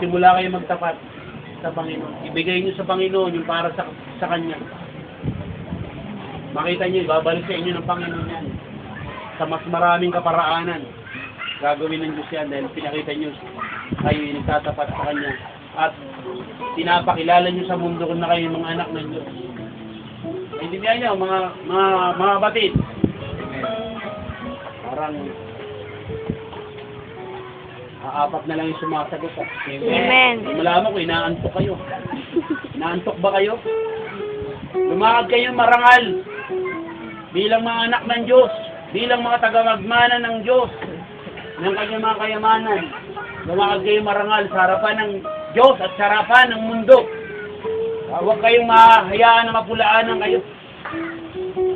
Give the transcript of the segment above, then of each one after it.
Simula kayo magtapat sa Panginoon. Ibigay niyo sa Panginoon yung para sa, sa Kanya. Makita niyo, babalik sa inyo ng Panginoon yan. Sa mas maraming kaparaanan. Gagawin ng Diyos yan dahil pinakita niyo kayo yung nagtatapat sa Kanya. At pinapakilala niyo sa mundo kung na kayo mga anak ng Diyos. Intindihan niyo, mga, mga, mga batid. Parang aapat na lang yung sumasagot. ah. Amen. Malaman ko, inaantok kayo. Inaantok ba kayo? Lumakad kayo marangal bilang mga anak ng Diyos, bilang mga tagamagmana ng Diyos, ng kanyang mga kayamanan. Lumakad kayo marangal sa harapan ng Diyos at sa harapan ng mundo. Ah, Huwag kayong mahayaan na mapulaanan kayo.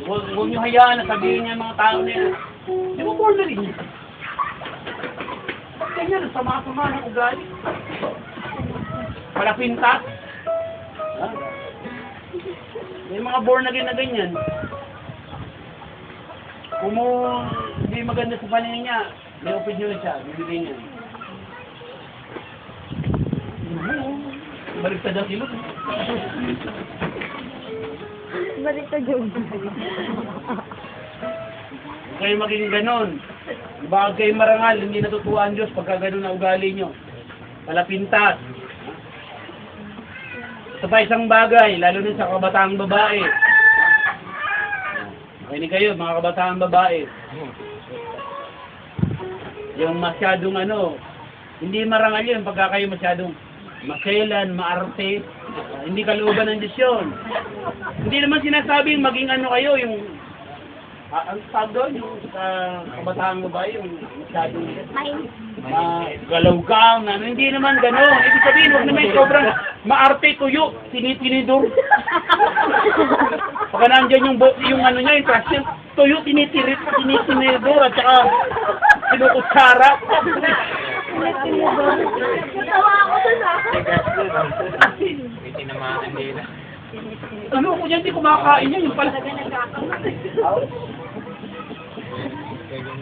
Huwag, huwag niyo hayaan na sabihin niya mga tao na yan. Di ba born na rin? Ang sama-sama ng ugali. Palapintas. Ha? May mga born again na ganyan. Kung mo hindi maganda sa paningin niya, may opinion siya, bibigay niya. Baliktad ang ilot. Balik ka, Jun. Huwag kayo maging ganon. Baka kayo marangal, hindi natutuwa ang Diyos pagka ganon na ugali nyo. Palapintas. Ito pa isang bagay, lalo na sa kabataang babae. Makinig kayo, mga kabataang babae. Yung masyadong ano, hindi marangal yun pagka kayo masyadong maselan, maarte, hindi kalooban ng Diyos yun. Hindi naman sinasabing maging ano kayo, yung Ah, ang tawag doon, yung sa kabataang babae, yung masyadong ma galaw-gaw na ano, hindi naman gano'n. Ibig sabihin, huwag naman sobrang maarte tuyo, tinitinidor. Pagka nandyan yung, bo- yung ano niya, yung niya, tuyo, tinitirit, tinitinidor, at saka sinukutsara. Natawa ako dun ah. Tinamaan nila. Ano ko yan, di kumakain yan, yung pala.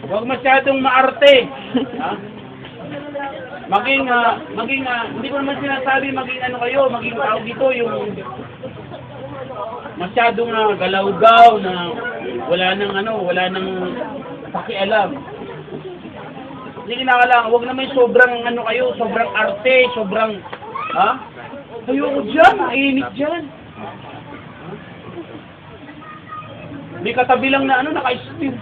Huwag masyadong maarte. Ha? Maging, ah, maging, ah, hindi ko naman sinasabi maging ano kayo, maging tawag dito yung masyadong na galaw-gaw na wala nang ano, wala nang pakialam. Hindi kinakailangan, huwag naman sobrang ano kayo, sobrang arte, sobrang, ha? Ayoko dyan, mainit dyan. May katabi lang na ano, naka-steam.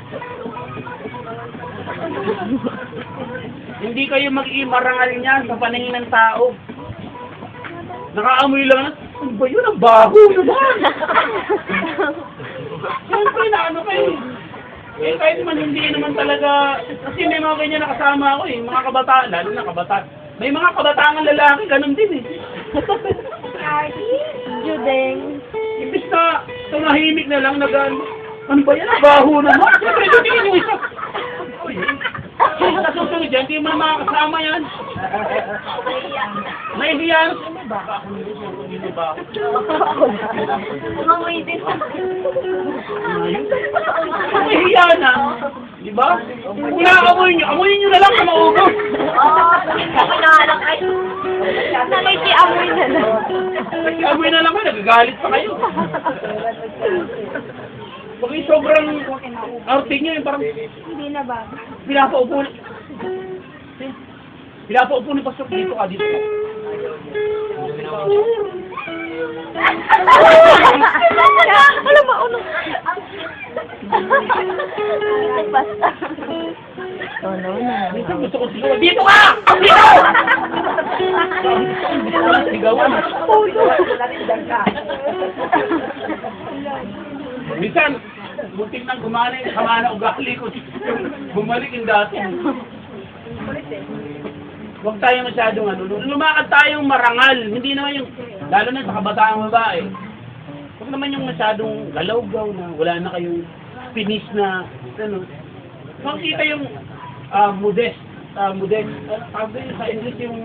Hindi kayo mag-imarangal niyan sa paningin ng tao. Nakaamoy lang na, ano ba yun? Ang baho naman! Siyempre na ano kayo. Eh, kahit man hindi naman talaga, kasi may mga ganyan na kasama ako eh, mga kabataan, lalo na kabataan. May mga kabataan lalaki, ganun din eh. Judeng. Imbis na tumahimik na lang, nag ano ba yan? Ang Baho naman. Siyempre, sabihin yung isa. Uy, Nasusunod dyan, hindi mo na makakasama yan. May hiyan. Baka ako hindi siya, hindi ba ako? Umangoy din. May hiya na. Di ba? Kung nakakamoy nyo, amoyin nyo na lang na maubos. Oo. Na lang ay. Nakikiamoy na lang. Kasi amoy na lang kayo, nagagalit pa kayo. Yung sobrang outing nyo, yung parang Hindi na ba? pinapaupo. Pinapaupo ni Pastor dito ka, dito ka. Alam ano? Basta. Tono na. Minsan gusto ko sigawan, dito ka! Dito! Gusto ko sigawan. Minsan, butik nang gumana yung sama na ugali ko. Bumalik yung dati. Huwag tayo masyadong ano. Lumakad tayong marangal. Hindi naman yung, lalo na sa kabataang babae. Huwag naman yung masyadong galaw-gaw na wala na kayong finish na, ano. Makikita yung ah, modest. ah, modest. Uh, tawag din sa English yung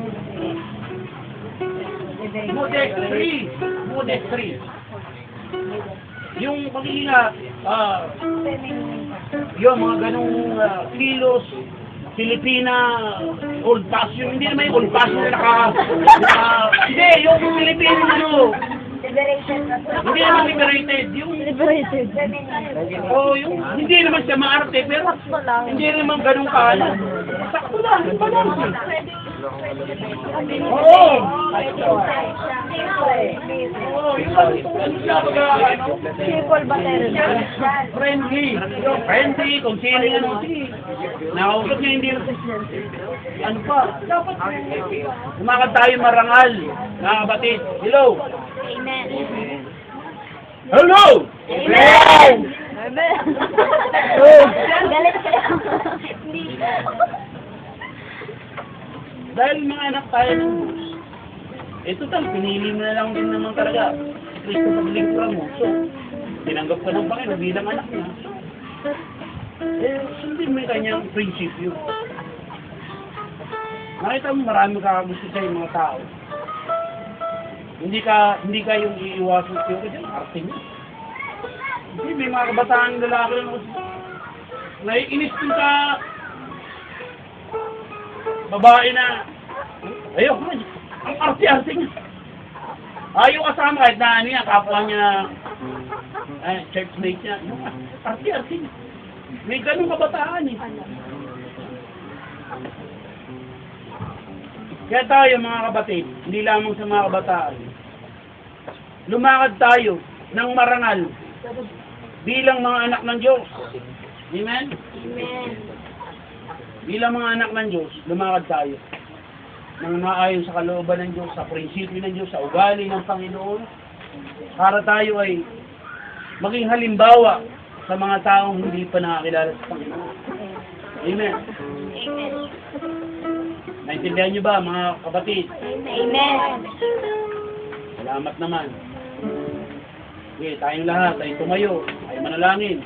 modest free. Modest free. Yung pagiging ah, ah, yung mga ganong ah, kilos, Filipina old fashion. Hindi naman yung old fashion na naka... hindi, yung Filipino ano. Hindi naman liberated. Yung... Liberated. Oh, yung... Hindi naman siya maarte, pero hindi naman ganun ka ano. Sakto lang. balance. Oo. Oo, yung ano siya, baga, ano. People ba friendly. Friendly, kung sino yung ano. Nakausap niya, hindi ano pa. Dapat, umakad tayo marangal. Mga kapatid. Hello. Amen. Hello! Amen! Amen! Galit. Hindi. Dahil mga anak tayo ng Diyos. Ito tal, pinili mo na lang din naman talaga. Kristo sa lingkura mo. So, tinanggap ka ng Panginoon bilang anak niya. Eh, sundin mo yung kanyang prinsipyo. Nakita mo marami kakagusto sa'yo mga tao. Hindi ka, hindi ka yung iiwasan sa'yo kasi arte niya. Hindi, may mga kabataan lalaki lang. Naiinis din ka babae na ayaw ko ang arte-arte niya. Ayaw kasama kahit na ano niya, kapwa niya ay, churchmate niya. Arte-arte niya. May ganun kabataan eh. Kaya tayo mga kabatid, hindi lamang sa mga kabataan, lumakad tayo ng marangal bilang mga anak ng Diyos. Amen? Amen. bilang mga anak ng Diyos, lumakad tayo nang naayon sa kalooban ng Diyos, sa prinsipyo ng Diyos, sa ugali ng Panginoon, para tayo ay maging halimbawa sa mga taong hindi pa nakakilala sa Panginoon. Amen. Amen. Naintindihan niyo ba, mga kapatid? Amen. Salamat naman. Okay, tayong lahat ay tumayo, ay manalangin.